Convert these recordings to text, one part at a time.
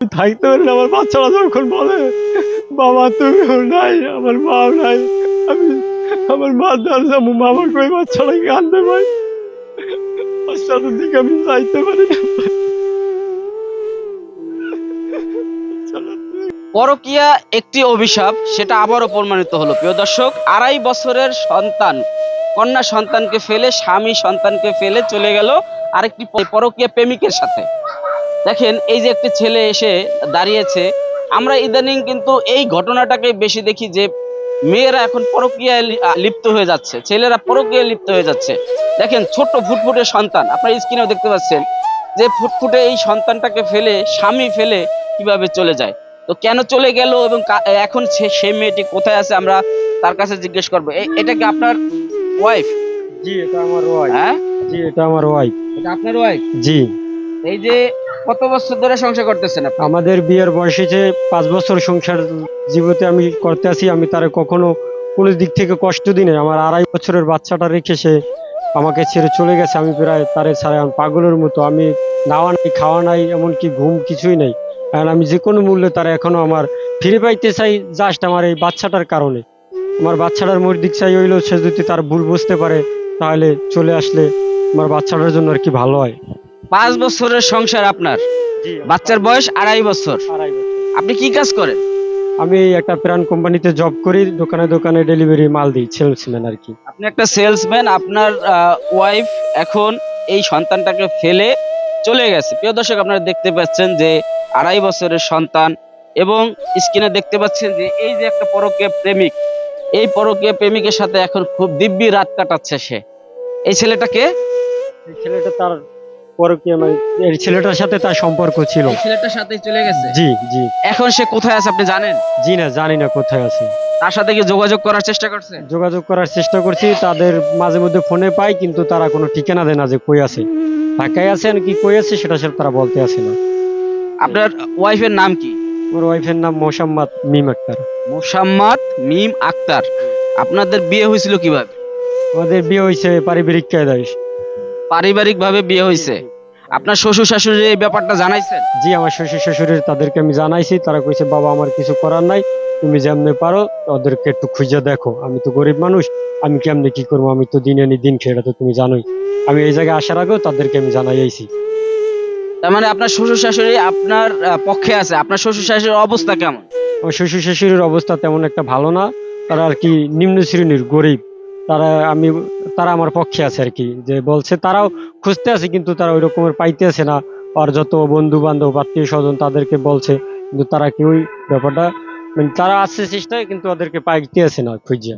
থাকতে পারি আমার বাচ্চারা যখন বলে, বাবা নাই, আমার নাই, আমি আমার মা মামা কই, বাচ্চারা কান্দে ভাই? বাচ্চাদের দিকে আমি যাইতে পারি না। পরকিয়া একটি অভিশাপ, সেটা আবারও প্রমাণিত হলো। প্রিয় দর্শক, আড়াই বছরের সন্তান, কন্যা সন্তানকে ফেলে, স্বামী সন্তানকে ফেলে চলে গেল আরেকটি পরকীয়া প্রেমিকের সাথে। দেখেন এই যে একটি ছেলে এসে দাঁড়িয়েছে আমরা ইদানিং কিন্তু এই ঘটনাটাকে বেশি দেখি যে মেয়েরা এখন পরকীয়ায় লিপ্ত হয়ে যাচ্ছে ছেলেরা পরকীয়ায় লিপ্ত হয়ে যাচ্ছে। দেখেন ছোট্ট ফুটফুটে সন্তান আপনার স্ক্রিনেও দেখতে পাচ্ছেন যে ফুটফুটে এই সন্তানটাকে ফেলে স্বামী ফেলে কীভাবে চলে যায়। তো কেন চলে গেল এবং এখন সে- সেই মেয়েটি কোথায় আছে আমরা তার কাছে জিজ্ঞেস করব। এটা কি আপনার ওয়াইফ জি এটা আমার ওয়াইফ হ্যাঁ? জি এটা আমার ওয়াইফ এটা আপনার ওয়াইফ জি। এই যে কত বছর ধরে সংসার করতেছেন আপনি? আমাদের বিয়ের বয়সে যে পাঁচ বছর সংসার জীবতে আমি করতে আসি, আমি তারে কখনো কোনো দিক থেকে কষ্ট দিই নাই। আমার আড়াই বছরের বাচ্চাটা রেখে সে আমাকে ছেড়ে চলে গেছে। আমি প্রায় তারে ছাড়া পাগলের মতো। আমি নাওয়া নাই, খাওয়া নাই, এমনকি ঘুম কিছুই নাই। কারণ আমি যে কোনো মূল্যে তারা এখনও আমার ফিরে পাইতে চাই জাস্ট আমার এই বাচ্চাটার কারণে। আমার বাচ্চাটার মোর দিক চাই হইল সে যদি তার ভুল বুঝতে পারে, তাহলে চলে আসলে আমার বাচ্চাটার জন্য আর কি ভালো হয়। পাঁচ বছরের সংসার আপনার। বাচ্চার বয়স আড়াই বছর। আপনি কি কাজ করেন? আমি একটা প্রাণ কোম্পানিতে জব করি দোকানে দোকানে ডেলিভারি মাল দিই সেলসম্যান আর কি। আপনি একটা সেলসম্যান আপনার ওয়াইফ এখন এই সন্তানটাকে ফেলে চলে গেছে। প্রিয় দর্শক আপনারা দেখতে পাচ্ছেন যে আড়াই বছরের সন্তান এবং স্ক্রিনে দেখতে পাচ্ছেন যে এই যে একটা পরকীয় প্রেমিক এই পরকীয় প্রেমিকের সাথে এখন খুব দিব্যি রাত কাটাচ্ছে সে। এই ছেলেটাকে? এই ছেলেটা তার এই ছেলেটার সাথে তার সম্পর্ক ছিল। ছেলেটার সাথে চলে গেছে? জি জি। এখন সে কোথায় আছে আপনি জানেন? জি না জানি না কোথায় আছে। তার সাথে কি যোগাযোগ করার চেষ্টা করছে? যোগাযোগ করার চেষ্টা করছি তাদের মাঝে মধ্যে ফোনে পাই কিন্তু তারা কোনো ঠিকানা দেয় না যে কই আছে। ঢাকায় আছেন কি কই আছে সেটা সে তারা বলতে আসে না। আপনার ওয়াইফের নাম কি? আমার ওয়াইফের নাম মোসাম্মদ মিম আক্তার। মুসাম্মদ মিম আক্তার। আপনাদের বিয়ে হয়েছিল কীভাবে? আমাদের বিয়ে হয়েছে পারিবারিক কায়দায়। পারিবারিক ভাবে বিয়ে হয়েছে? আপনার শ্বশুর শাশুড়ি এই ব্যাপারটা জানাইছেন? জি আমার শ্বশুর শাশুড়ির তাদেরকে আমি জানাইছি। তারা কইছে বাবা আমার কিছু করার নাই। তুমি যেমনে পারো ওদেরকে একটু খুঁজে দেখো। আমি তো গরিব মানুষ আমি কেমনে কি করব? আমি তো দিন আনি দিন খেয়ে তো তুমি জানোই। আমি এই জায়গায় আসার আগেও তাদেরকে আমি জানাইছি তার মানে আপনার শ্বশুর শাশুড়ি আপনার পক্ষে আছে। আপনার শ্বশুর শাশুড়ির অবস্থা কেমন? আমার শ্বশুর শাশুড়ির অবস্থা তেমন একটা ভালো না। তারা আর কি নিম্ন শ্রেণির গরিব। তারা আমি তারা আমার পক্ষে আছে আর কি। যে বলছে তারাও খুঁজতে আছে কিন্তু তারা ওই রকমের পাইতেছে না। আর যত বন্ধু বান্ধব আত্মীয় স্বজন তাদেরকে বলছে কিন্তু তারা কেউই ব্যাপারটা? মানে তারা আসছে চেষ্টায় কিন্তু ওদেরকে পাইতে আছে না খুঁজে।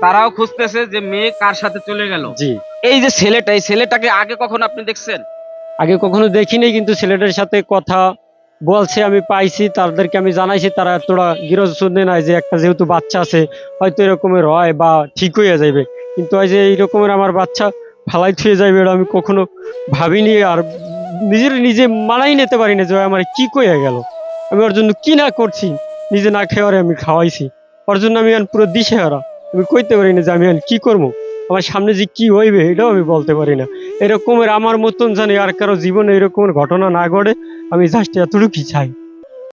তারাও খুঁজতেছে যে মেয়ে কার সাথে চলে গেল। জি। এই যে ছেলেটা এই ছেলেটাকে আগে কখন আপনি দেখছেন? আগে কখনো দেখিনি কিন্তু ছেলেটার সাথে কথা বলছে, আমি পাইছি, তাদেরকে আমি জানাইছি, তারা তোরা গিরজ শুনে নাই যে একটা যেহেতু বাচ্চা আছে, হয়তো এরকমের হয় বা ঠিক হয়ে যাবে কিন্তু ওই যে এই রকমের আমার বাচ্চা ফালাই থুয়ে যাবে এটা আমি কখনো ভাবিনি আর নিজের নিজে মানাই নিতে পারি না যে আমার কি কইয়া গেল। আমি ওর জন্য কি না করছি, নিজে না খেয়ে আমি খাওয়াইছি। ওর জন্য আমি পুরো দিশে হারা আমি কইতে পারি না যে আমি কি করব। আমার সামনে যে কি হইবে এটাও আমি বলতে পারি না। এরকমের আমার মতন জানি আর কারও জীবনে এরকমের ঘটনা না ঘটে, আমি জাস্ট এতটুকুই চাই।